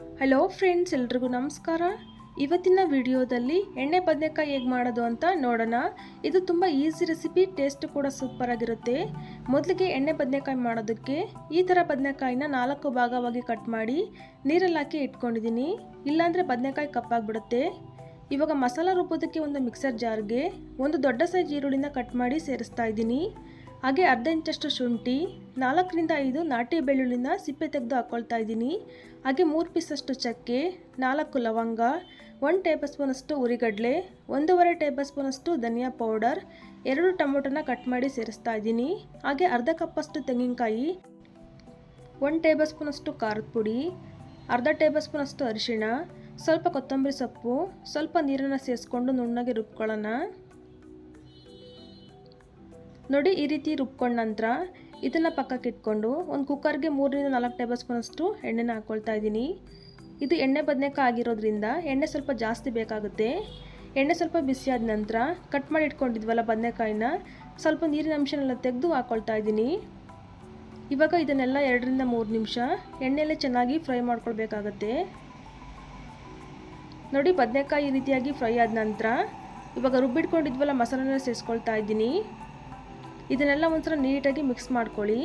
Hello friends ಎಲ್ರಿಗೂ ನಮಸ್ಕಾರ. ಇವತ್ತಿನ ವಿಡಿಯೋದಲ್ಲಿ ಎಣ್ಣೆ ಬದನೆಕಾಯಿ ಹೇಗೆ ಮಾಡೋದು ಅಂತ ನೋಡೋಣ. ಇದು ತುಂಬ ಈಸಿ ರೆಸಿಪಿ ಟೇಸ್ಟ್ ಕೂಡ ಸೂಪರ್ ಆಗಿರುತ್ತೆ. ಮೊದಲಿಗೆ ಎಣ್ಣೆ ಬದನೆಕಾಯಿ ಮಾಡೋದಕ್ಕೆ ಈ ಥರ ಬದನೆಕಾಯಿನ ನಾಲ್ಕು ಭಾಗವಾಗಿ ಕಟ್ ಮಾಡಿ ನೀರಲ್ಲಿ ಹಾಕಿ ಇಟ್ಕೊಂಡಿದ್ದೀನಿ. ಇಲ್ಲಾಂದರೆ ಬದನೆಕಾಯಿ ಕಪ್ಪಾಗ್ಬಿಡುತ್ತೆ ಇವಾಗ ಮಸಾಲ ರುಬ್ಬೋದಕ್ಕೆ ಒಂದು ಮಿಕ್ಸರ್ ಜಾರ್ಗೆ ಒಂದು ದೊಡ್ಡ ಸೈಜ್ ಈರುಳ್ಳಿನ ಕಟ್ ಮಾಡಿ ಸೇರಿಸ್ತಾ ಇದ್ದೀನಿ. ಹಾಗೆ ಅರ್ಧ ಇಂಚಷ್ಟು ಶುಂಠಿ, ನಾಲ್ಕರಿಂದ ಐದು ನಾಟಿ ಬೆಳ್ಳುಳ್ಳಿನ ಸಿಪ್ಪೆ ತೆಗೆದು ಹಾಕ್ಕೊಳ್ತಾ ಇದ್ದೀನಿ. ಹಾಗೆ ಮೂರು ಪೀಸಷ್ಟು ಚಕ್ಕೆ, ನಾಲ್ಕು ಲವಂಗ ಒನ್ ಟೇಬಲ್ ಸ್ಪೂನಷ್ಟು ಉರಿಗಡಲೆ, ಒಂದೂವರೆ ಟೇಬಲ್ ಸ್ಪೂನಷ್ಟು ಧನಿಯಾ ಪೌಡರ್, ಎರಡು ಟೊಮೊಟೊನ ಕಟ್ ಮಾಡಿ ಸೇರಿಸ್ತಾ ಇದ್ದೀನಿ. ಹಾಗೆ ಅರ್ಧ ಕಪ್ಪಷ್ಟು ತೆಂಗಿನಕಾಯಿ ಒನ್ ಟೇಬಲ್ ಸ್ಪೂನಷ್ಟು ಖಾರದ ಪುಡಿ, ಅರ್ಧ ಟೇಬಲ್ ಸ್ಪೂನಷ್ಟು ಅರಿಶಿಣ, ಸ್ವಲ್ಪ ಕೊತ್ತಂಬರಿ ಸೊಪ್ಪು, ಸ್ವಲ್ಪ ನೀರನ್ನು ಸೇರಿಸ್ಕೊಂಡು ನುಣ್ಣಗೆ ರುಬ್ಕೊಳ್ಳೋಣ. ನೋಡಿ ಈ ರೀತಿ ರುಬ್ಕೊಂಡ ನಂತರ ಇದನ್ನು ಪಕ್ಕಕ್ಕೆ ಇಟ್ಕೊಂಡು ಒಂದು ಕುಕ್ಕರ್ಗೆ ಮೂರರಿಂದ ನಾಲ್ಕು ಟೇಬಲ್ ಸ್ಪೂನಷ್ಟು ಎಣ್ಣೆನ ಹಾಕ್ಕೊಳ್ತಾ ಇದ್ದೀನಿ. ಇದು ಎಣ್ಣೆ ಬದನೆಕಾಯಿ ಆಗಿರೋದ್ರಿಂದ ಎಣ್ಣೆ ಸ್ವಲ್ಪ ಜಾಸ್ತಿ ಬೇಕಾಗುತ್ತೆ. ಎಣ್ಣೆ ಸ್ವಲ್ಪ ಬಿಸಿಯಾದ ನಂತರ ಕಟ್ ಮಾಡಿ ಇಟ್ಕೊಂಡಿದ್ವಲ್ಲ ಬದನೆಕಾಯಿನ, ಸ್ವಲ್ಪ ನೀರಿನ ಅಂಶನೆಲ್ಲ ತೆಗೆದು ಹಾಕ್ಕೊಳ್ತಾ ಇದ್ದೀನಿ. ಇವಾಗ ಇದನ್ನೆಲ್ಲ ಎರಡರಿಂದ ಮೂರು ನಿಮಿಷ ಎಣ್ಣೆಯಲ್ಲೇ ಚೆನ್ನಾಗಿ ಫ್ರೈ ಮಾಡ್ಕೊಳ್ಬೇಕಾಗತ್ತೆ. ನೋಡಿ ಬದನೆಕಾಯಿ ಈ ರೀತಿಯಾಗಿ ಫ್ರೈ ಆದ ನಂತರ ಇವಾಗ ರುಬ್ಬಿಟ್ಕೊಂಡಿದ್ವಲ್ಲ ಮಸಾಲೆನ ಸೇರಿಸ್ಕೊಳ್ತಾ ಇದ್ದೀನಿ. ಇದನ್ನೆಲ್ಲ ಒಂಥರ ನೀಟಾಗಿ ಮಿಕ್ಸ್ ಮಾಡ್ಕೊಳ್ಳಿ.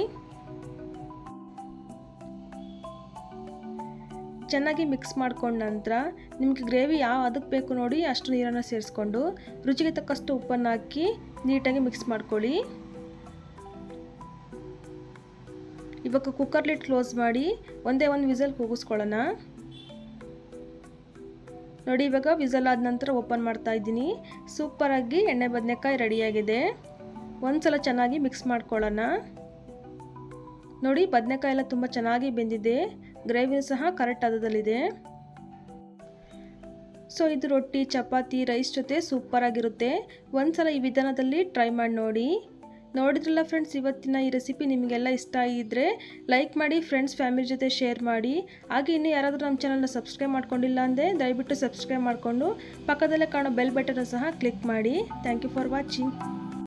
ಚೆನ್ನಾಗಿ ಮಿಕ್ಸ್ ಮಾಡ್ಕೊಂಡ ನಂತರ ನಿಮಗೆ ಗ್ರೇವಿ ಯಾವ ಅದಕ್ಕೆ ಬೇಕು ನೋಡಿ ಅಷ್ಟು ನೀರನ್ನು ಸೇರಿಸ್ಕೊಂಡು ರುಚಿಗೆ ತಕ್ಕಷ್ಟು ಉಪ್ಪನ್ನು ಹಾಕಿ ನೀಟಾಗಿ ಮಿಕ್ಸ್ ಮಾಡ್ಕೊಳ್ಳಿ. ಇವಾಗ ಕುಕ್ಕರ್ ಲಿಟ್ ಕ್ಲೋಸ್ ಮಾಡಿ ಒಂದೇ ಒಂದು ವಿಸಲ್ ಕೂಗಿಸ್ಕೊಳ್ಳೋಣ. ನೋಡಿ ಇವಾಗ ವಿಸಲ್ ಆದ ನಂತರ ಓಪನ್ ಮಾಡ್ತಾ ಇದ್ದೀನಿ. ಸೂಪರಾಗಿ ಎಣ್ಣೆ ಬದನೆಕಾಯಿ ರೆಡಿಯಾಗಿದೆ ಒಂದ್ಸಲ ಚೆನ್ನಾಗಿ ಮಿಕ್ಸ್ ಮಾಡ್ಕೊಳ್ಳೋಣ. ನೋಡಿ, ಬದನೆಕಾಯಿ ಎಲ್ಲ ತುಂಬ ಚೆನ್ನಾಗಿ ಬೆಂದಿದೆ. ಗ್ರೇವಿ ಸಹ ಕರೆಕ್ಟ್ ಹದದಲ್ಲಿದೆ ಸೊ, ಇದು ರೊಟ್ಟಿ, ಚಪಾತಿ, ರೈಸ್ ಜೊತೆ ಸೂಪರಾಗಿರುತ್ತೆ ಒಂದ್ಸಲ ಈ ವಿಧಾನದಲ್ಲಿ ಟ್ರೈ ಮಾಡಿ ನೋಡಿ. ನೋಡಿದ್ರಲ್ಲ ಫ್ರೆಂಡ್ಸ್, ಇವತ್ತಿನ ಈ ರೆಸಿಪಿ ನಿಮಗೆಲ್ಲ ಇಷ್ಟ ಆಗಿದ್ದರೆ ಲೈಕ್ ಮಾಡಿ, ಫ್ರೆಂಡ್ಸ್, ಫ್ಯಾಮಿಲಿ ಜೊತೆ ಶೇರ್ ಮಾಡಿ. ಹಾಗೆ ಇನ್ನೂ ಯಾರಾದರೂ ನಮ್ಮ ಚಾನಲ್ನ ಸಬ್ಸ್ಕ್ರೈಬ್ ಮಾಡ್ಕೊಂಡಿಲ್ಲ ಅಂದರೆ ದಯವಿಟ್ಟು ಸಬ್ಸ್ಕ್ರೈಬ್ ಮಾಡಿಕೊಂಡು ಪಕ್ಕದಲ್ಲೇ ಕಾಣೋ ಬೆಲ್ ಬಟನ್ ಸಹ ಕ್ಲಿಕ್ ಮಾಡಿ. Thank you for watching.